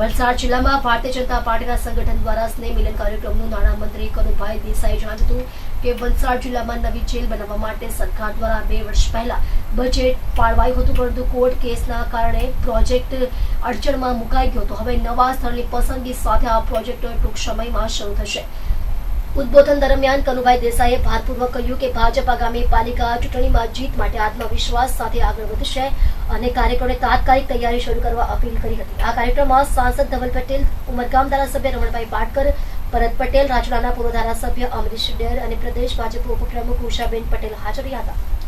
વલસાડ જિલ્લામાં ભારતીય જનતા પાર્ટીના સંગઠન દ્વારા સ્નેહ મિલન કાર્યક્રમનું નાણામંત્રી કનુભાઈ દેસાઈએ જણાવ્યું હતું કે વલસાડ જિલ્લામાં નવી જેલ બનાવવા માટે સરકાર દ્વારા બે વર્ષ પહેલા બજેટ ફાળવાયું હતું, પરંતુ કોર્ટ કેસના કારણે પ્રોજેક્ટ અડચણમાં મુકાઈ ગયો હતો. હવે નવા સ્થળની પસંદગી સાથે આ પ્રોજેક્ટ ટૂંક સમયમાં શરૂ થશે. ઉદ્બોધન દરમિયાન કનુભાઈ દેસાઈએ ભારપૂર્વક કહ્યું કે ભાજપ આગામી પાલિકા ચૂંટણીમાં જીત માટે આત્મવિશ્વાસ સાથે આગળ વધશે અને કાર્યકરોને તાત્કાલિક તૈયારી શરૂ કરવા અપીલ કરી હતી. આ કાર્યક્રમમાં સાંસદ ધવલ પટેલ ઉમરગામ ધારાસભ્ય રમણભાઈ પાટકર, ભરત પટેલ, રાજુલાના પૂર્વ ધારાસભ્ય અમરીશ ડેર અને પ્રદેશ ભાજપ ઉપપ્રમુખ ઉષાબેન પટેલ હાજર રહ્યા હતા.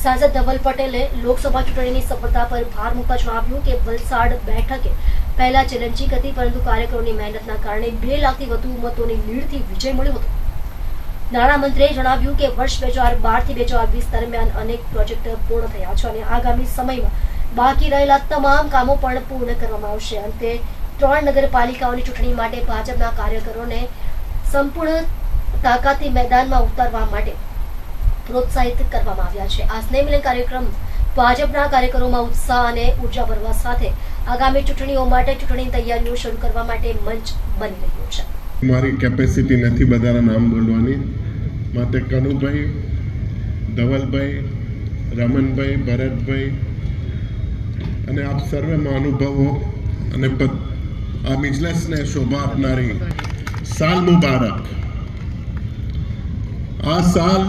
સાંસદ ધવલ પટેલે લોકસભા ચૂંટણીની સફળતા પર ભાર મૂકતા જણાવ્યું કે વલસાડ બેઠકે પહેલા ચેલેન્જિંગ હતી, પરંતુ કાર્યકરોની મહેનતના કારણે બે લાખથી વધુ મતોની લીડથી વિજય મળ્યો હતો. નાણામંત્રીએ જણાવ્યું કે વર્ષ બે હજાર બારથી બે હજાર વીસ દરમિયાન અનેક પ્રોજેક્ટ પૂર્ણ થયા છે અને આગામી સમયમાં બાકી રહેલા તમામ કામો પણ પૂર્ણ કરવામાં આવશે. અંતે ત્રણ નગરપાલિકાઓની ચૂંટણી માટે ભાજપના કાર્યકરોને સંપૂર્ણ તાકાતથી મેદાનમાં ઉતારવા માટે પ્રોત્સાહિત કરવામાં આવ્યા છે. આ સ્નેહ મિલન કાર્યક્રમ ભાજપના કાર્યકરોમાં ઉત્સાહ અને ઊર્જા ભરવા સાથે આગામી ચૂંટણીઓ માટે ચૂંટણી તૈયારીઓ શરૂ કરવા માટે મંચ બની રહ્યો છે. મારી કેપેસિટી નથી બધાના નામ બોલવાની. માટે કનુભાઈ, ધવલભાઈ રમનભાઈ ભરતભાઈ અને આપ સર્વે મહાનુભાવો અને આ બિઝનેસને શોભા આપનારી સાલ મુબારક. આ સાલ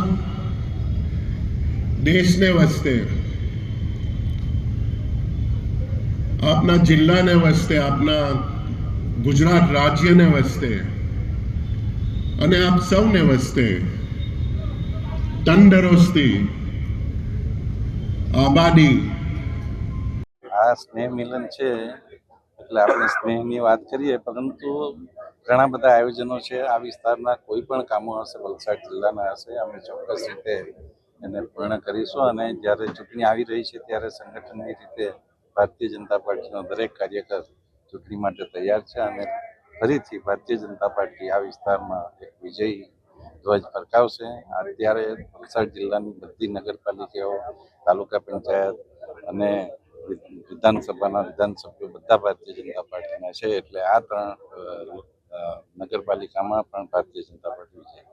દેશને વસ્તે. આપના જિલ્લાને વસ્તે, આપના ગુજરાત રાજ્યને વસ્તે. અને આપ સૌને વસ્તે. તંદુરસ્તી, આબાદી. આ સ્નેહ મિલન છે, એટલે આપણે સ્નેહની વાત કરીએ, પરંતુ ઘણા બધા આયોજનો છે. આ વિસ્તારના કોઈ પણ કામો હશે, વલસાડ જિલ્લાના હશે, અમે ચોક્કસ રીતે એને પૂર્ણ કરીશું અને જ્યારે ચૂંટણી આવી રહી છે ત્યારે સંગઠનની રીતે ભારતીય જનતા પાર્ટીનો દરેક કાર્યકર ચૂંટણી માટે તૈયાર છે અને ફરીથી ભારતીય જનતા પાર્ટી આ વિસ્તારમાં એક વિજયી ધ્વજ ફરકાવશે. અત્યારે વલસાડ જિલ્લાની બધી નગરપાલિકાઓ, તાલુકા પંચાયત અને વિધાનસભાના વિધાનસભ્યો બધા ભારતીય જનતા પાર્ટીના છે. એટલે આ ત્રણ નગરપાલિકામાં પણ ભારતીય જનતા પાર્ટી વિજય